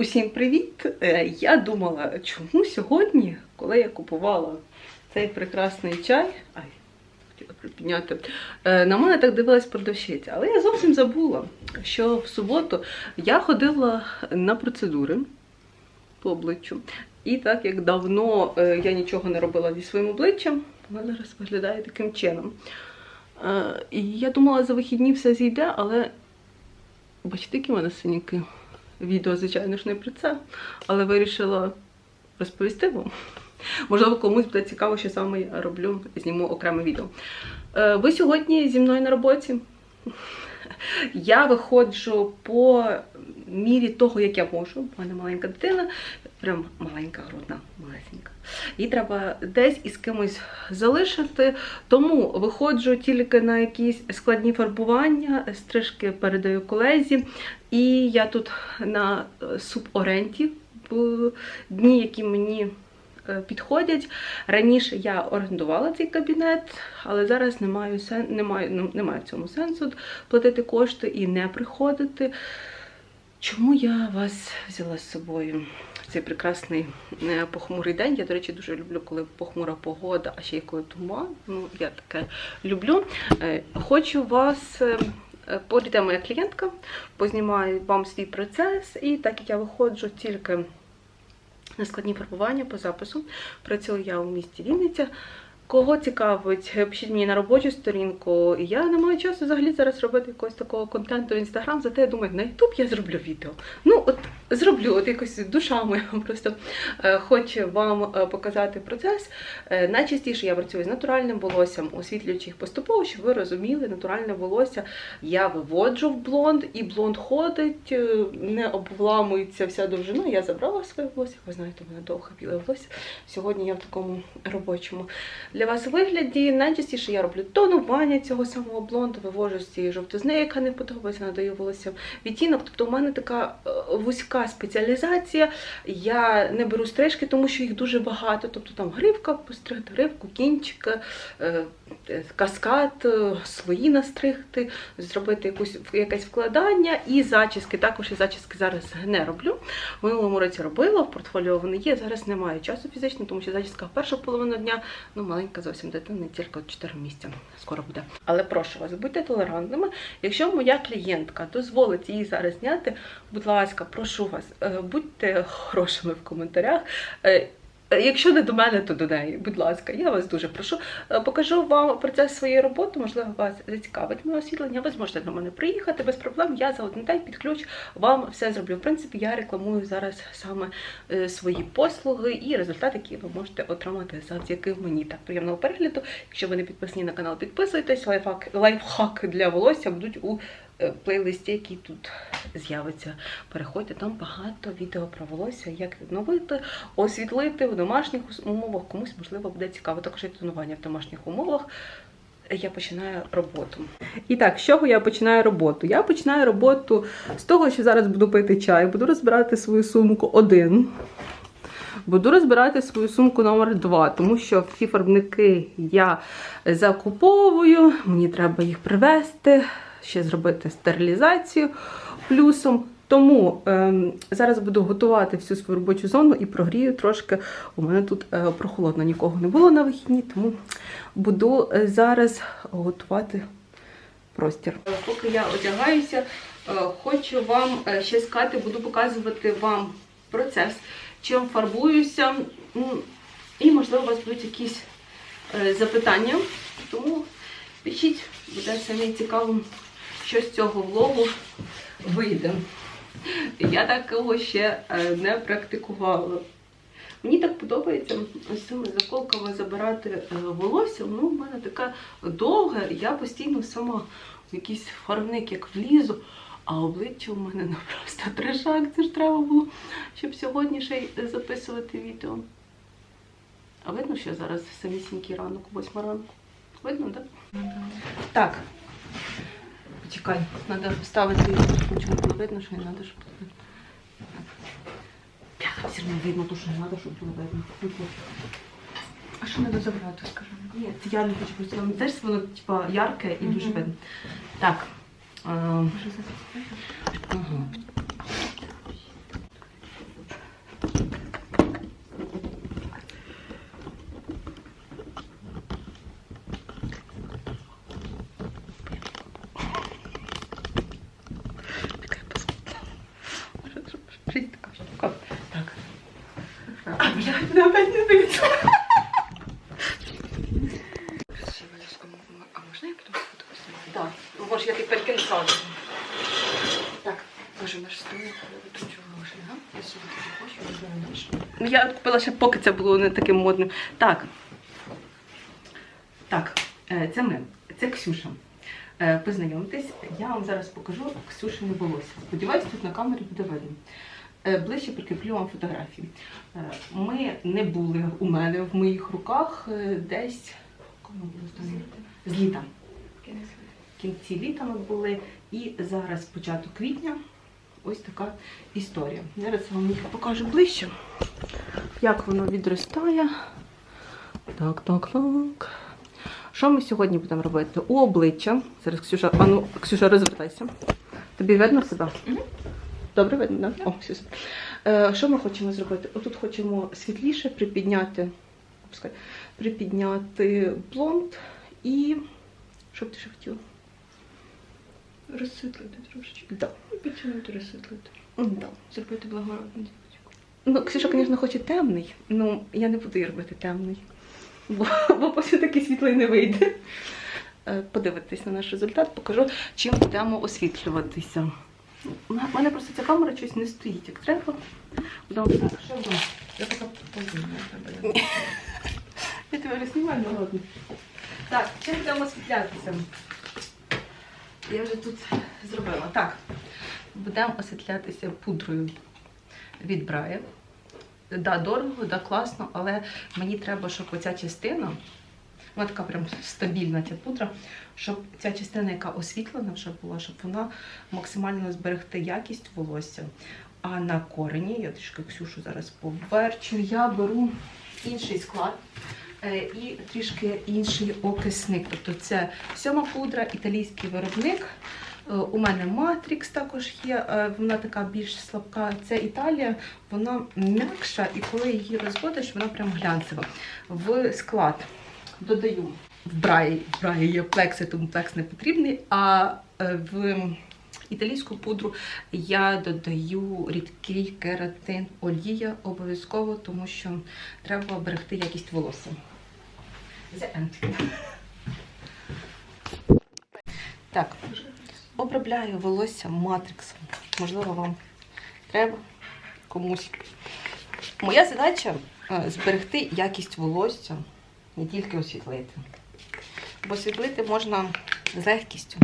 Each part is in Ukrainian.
Усім привіт! Е, Я думала, чому сьогодні, коли я купувала цей прекрасний чай, ай, хотіла припідняти, е, на мене так дивилась продавщиця. Але я зовсім забула, що в суботу я ходила на процедури по обличчю. І так як давно е, я нічого не робила зі своїм обличчям, воно зараз виглядає таким чином. І я думала, за вихідні все зійде, але бачите, які в мене синяки. Відео, звичайно ж, не про це, але вирішила розповісти вам. Можливо, комусь буде цікаво, що саме я роблю, зніму окреме відео. Е, Ви сьогодні зі мною на роботі. Я виходжу по мірі того, як я можу. У мене маленька дитина, прям маленька, грудна, малесенька. Її треба десь із кимось залишити. Тому виходжу тільки на якісь складні фарбування, стрижки передаю колезі. І я тут на суборенті в дні, які мені підходять. Раніше я орендувала цей кабінет, але зараз не маю, сен... не маю, ну, немає в цьому сенсу платити кошти і не приходити. Чому я вас взяла з собою в цей прекрасний е, похмурий день? Я, до речі, дуже люблю, коли похмура погода, а ще й коли туман. Ну, я таке люблю. Е, Хочу вас. е, е, моя клієнтка, познімаю вам свій процес, і так як я виходжу тільки на складні фарбування по запису, працюю я у місті Вінниця. Кого цікавить, пишіть мені на робочу сторінку. Я не маю часу взагалі зараз робити якогось такого контенту в інстаграм, зате я думаю, на Ютуб я зроблю відео. Ну, от зроблю, от якось душа моя просто е, хоче вам е, показати процес. Е, найчастіше я працюю з натуральним волоссям, освітлюючи їх поступово, щоб ви розуміли, натуральне волосся я виводжу в блонд, і блонд ходить, е, не обламується вся довжина. Я забрала своє волосся, ви знаєте, у мене довге біле волосся. Сьогодні я в такому робочому для вас вигляді. Найчастіше я роблю тонування цього самого блонду, вивожу з цієї жовтизни, яка не подобається, надаю волоссям відтінок. Тобто у мене така е, вузька спеціалізація. Я не беру стрижки, тому що їх дуже багато. Тобто там гривка постригти, гривку, кінчик, е, е, каскад, свої настригти, зробити якусь якесь вкладання і зачіски. Також і зачіски зараз не роблю. В минулому році робила, в портфоліо вони є. Зараз немає часу фізично, тому що зачіска в першу половину дня, ну маленька зовсім дитина, тільки 4 місяці скоро буде. Але прошу вас, будьте толерантними. Якщо моя клієнтка дозволить її зараз зняти, будь ласка, прошу вас, е, будьте хорошими в коментарях. Якщо не до мене, то до неї. Будь ласка, я вас дуже прошу. Е, Покажу вам процес своєї роботи, можливо, вас зацікавить моє освітлення. Ви зможете до мене приїхати без проблем. Я за один день під ключ вам все зроблю. В принципі, я рекламую зараз саме е, свої послуги і результат, який ви можете отримати завдяки мені. Так, приємного перегляду. Якщо ви не підписані на канал, підписуйтесь. Лайфхак, для волосся будуть у плейлисті, який тут з'явиться. Переходьте, там багато відео про волосся, як відновити, освітлити в домашніх умовах. Комусь можливо буде цікаво. Також є тонування в домашніх умовах. Я починаю роботу. І так, з чого я починаю роботу? Я починаю роботу з того, що зараз буду пити чай, буду розбирати свою сумку один. Буду розбирати свою сумку номер 2, тому що всі фарбники я закуповую, мені треба їх привезти, ще зробити стерилізацію плюсом. Тому ем, зараз буду готувати всю свою робочу зону і прогрію трошки. У мене тут е, прохолодно, нікого не було на вихідні, тому буду е, зараз готувати простір. Поки я одягаюся, е, хочу вам е, ще сказати, буду показувати вам процес, чим фарбуюся. І, можливо, у вас будуть якісь е, запитання. Тому пишіть, буде самі цікаво, що з цього влогу вийде. Я такого ще е, не практикувала. Мені так подобається ось цими заколками забирати е, волосся. Воно в мене таке довге, я постійно сама в якийсь фарбник як влізу, а обличчя у мене ну, просто трешак. Це ж треба було, щоб сьогодні ще й записувати відео. А видно, що зараз самісінький ранок, восьма ранку. Видно, так? Так. Почекай, треба вставити, щоб було видно, що не треба, щоб тут. Все одно видно, то що не треба, щоб було видно. Ну. А що треба забрати, скажи? Ні, це я не хочу просто. Там теж воно типа ярке і дуже видно. Так. е, ага. Я тебе опять не вийду. А можна я фото знімати? Так. Може, я тепер кінцаю. Так. Боже, наш столик відчуваєш, га? Я собі таки хочу, знаю, знаєш. Ну, я купила ще поки це було не таким модним. Так. Так, е, це ми. Це Ксюша. Е, Познайомтесь, я вам зараз покажу Ксюшине волосся. Сподіваюсь, тут на камері буде видно. Е, Ближче прикріплю вам фотографії. Е, Ми не були у мене в моїх руках е, десь з літа. В кінці літа ми були. І зараз початок квітня. Ось така історія. Зараз я вам їх покажу ближче, як воно відростає. Так, так, так. Що ми сьогодні будемо робити? У обличчя. Зараз Ксюша, а ну, Ксюша, розвертайся. Тобі видно себе? Добре видно, так? О, все. супер. Е, що ми хочемо зробити? Отут хочемо світліше припідняти, опускай, припідняти блонд і. Що б ти ще хотіла? Розсвітлити трошечки. Да. І підтягнути розсвітлити. Да. Зробити благородну дівчинку. Ну, Ксюша, звісно, хоче темний, ну я не буду її робити темний, бо, бо потім такий світлий не вийде. Е, Подивитись на наш результат, покажу, чим будемо освітлюватися. У мене просто ця камера щось не стоїть, як треба. Я така повинна. Я тебе вже знімаю, ну ладно. Так, чим будемо освітлятися? Я вже тут зробила. Так, будемо освітлятися пудрою від Брая. Да, дорого, да, класно, але мені треба, щоб оця частина, вона така прям стабільна ця пудра, щоб ця частина, яка освітлена вже була, щоб вона максимально зберегти якість волосся. А на корені, я трішки Ксюшу зараз поверчу, я беру інший склад е, і трішки інший окисник. Тобто це сьома пудра, італійський виробник. Е, У мене Матрікс також є, е, вона така більш слабка. Це Італія, вона м'якша, і коли її розводиш, вона прям глянцева. В склад додаю в браї, в браї є плекси, тому плекс не потрібний. А е, в італійську пудру я додаю рідкий кератин олія обов'язково, тому що треба берегти якість волосся. The end. Так, обробляю волосся матриксом. Можливо, вам треба комусь. Моя задача е, зберегти якість волосся, не тільки освітлити. Бо освітлити можна з легкістю,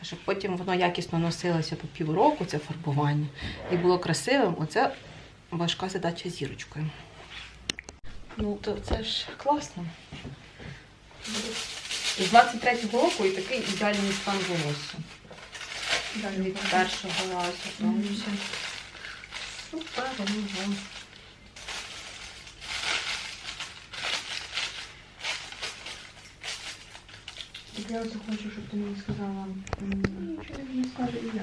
а щоб потім воно якісно носилося по півроку, це фарбування, і було красивим, оце важка задача зірочкою. Ну, то це ж класно. З 23-го року і такий ідеальний стан волосся. Від першого разу. тому що Супер. Я ось хочу, щоб ти мені сказала. Що я скажу і я.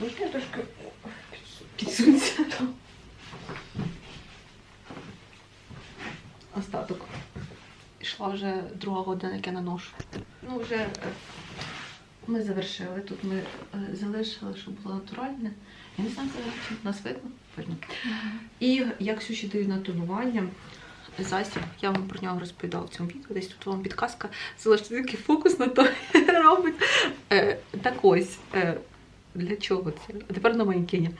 Можна я трошки Підсунься. Остаток. Пішла вже друга година, як я наношу. Ну, вже е, ми завершили. Тут ми е, залишили, щоб було натуральне. Я не знаю, чи нас видно. Видно. І як Ксюші даю на тонування. Засіб, я вам про нього розповідала в цьому відео. Десь тут вам підказка. Залиште такий фокус на то робить. Е, так ось, е, для чого це? А тепер на манекені.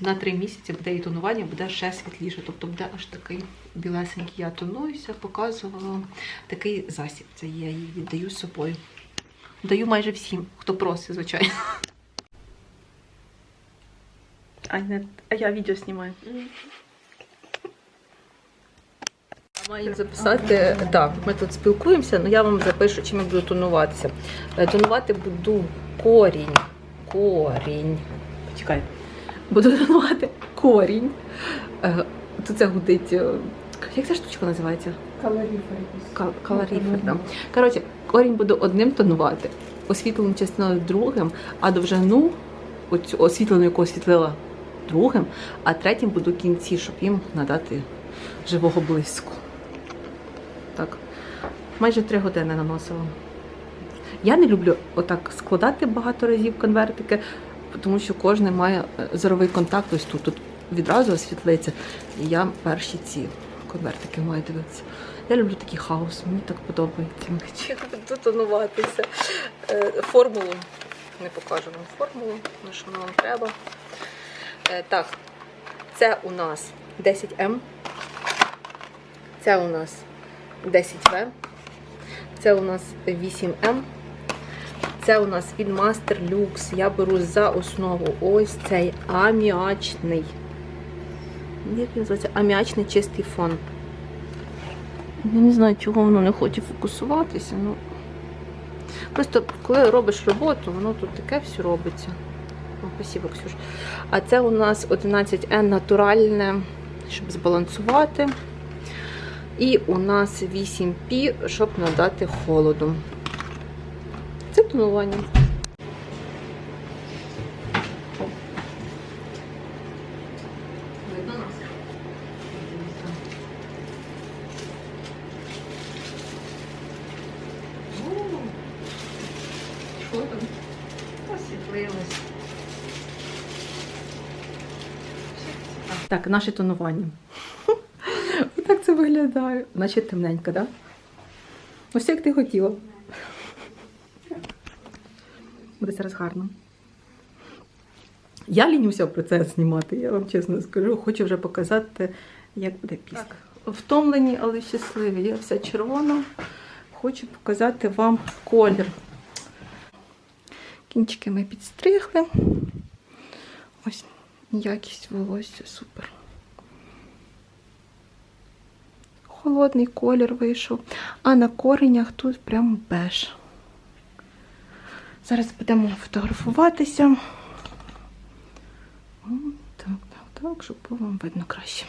На три місяці буде і тонування, буде ще світліше. Тобто буде аж такий білесенький. Я тонуюся, показувала такий засіб. Це я її віддаю з собою. Даю майже всім, хто просить, звичайно. А, не, а я відео знімаю. Маю записати, так, ми тут спілкуємося, але я вам запишу, чим я буду тонуватися. Е, Тонувати буду корінь. Корінь. Почекай. Буду тонувати корінь. Е, Тут це гудить. е, Як ця штучка називається? калоріфер. Кал- Калоріфер, так. Коротше, корінь буду одним тонувати, освітлену частиною другим, а довжину, оцю освітлену, яку освітлила другим, а третім буду кінці, щоб їм надати живого блиску. Майже три години наносила. Я не люблю отак складати багато разів конвертики, тому що кожен має е, зоровий контакт ось тут. Тут відразу освітлиться. І я перші ці конвертики маю дивитися. Я люблю такий хаос, мені так подобається. Чим тонуватися? Е, Формулу. Не покажу вам формулу, на що вам треба. Е, Так, це у нас 10М. Це у нас 10В. Це у нас 8М. Це у нас від Master Lux. Я беру за основу ось цей аміачний. Як він називається? Аміачний чистий фон. Я не знаю, чого воно не хоче фокусуватися. Ну, просто коли робиш роботу, воно тут таке все робиться. О, спасибо, Ксюш. А це у нас 11N натуральне, щоб збалансувати. І у нас 8P, щоб надати холоду. Це тонування. Освітлилось. Так, наше тонування. Отак це виглядає. Наче темненько, так? Да? Ось як ти хотіла. Буде зараз гарно. Я лінюся процес знімати, я вам чесно скажу. Хочу вже показати, як буде пісня. Втомлені, але щасливі. Я вся червона. Хочу показати вам колір. Кінчики ми підстригли. Ось якість волосся супер. Холодний колір вийшов, а на коренях тут прям беж. Зараз будемо фотографуватися. Так, так, так, щоб вам видно краще.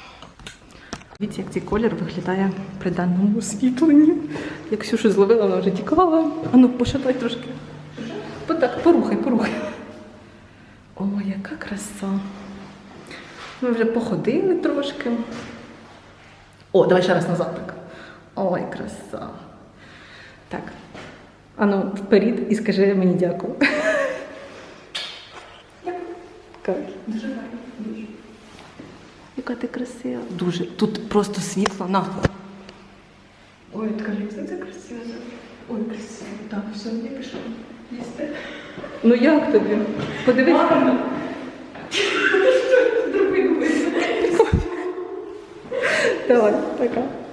Дивіться, як цей колір виглядає при даному освітленні. Як Ксюшу зловила, вона вже тікала. А ну, пошатай трошки. Так, порухай, порухай. О, яка краса. Ми вже походили трошки. О, давай ще раз назад так. Ой, краса. Так. Ану, вперед і скажи мені дякую. Дуже гарно. Дуже. Яка ти красива. Дуже. Тут просто світло. На. Ой, скажи, це це красиво. Ой, красиво. Так, все, я пішов. Їсти. Ну як тобі? Подивись. Зроби Давай, пока.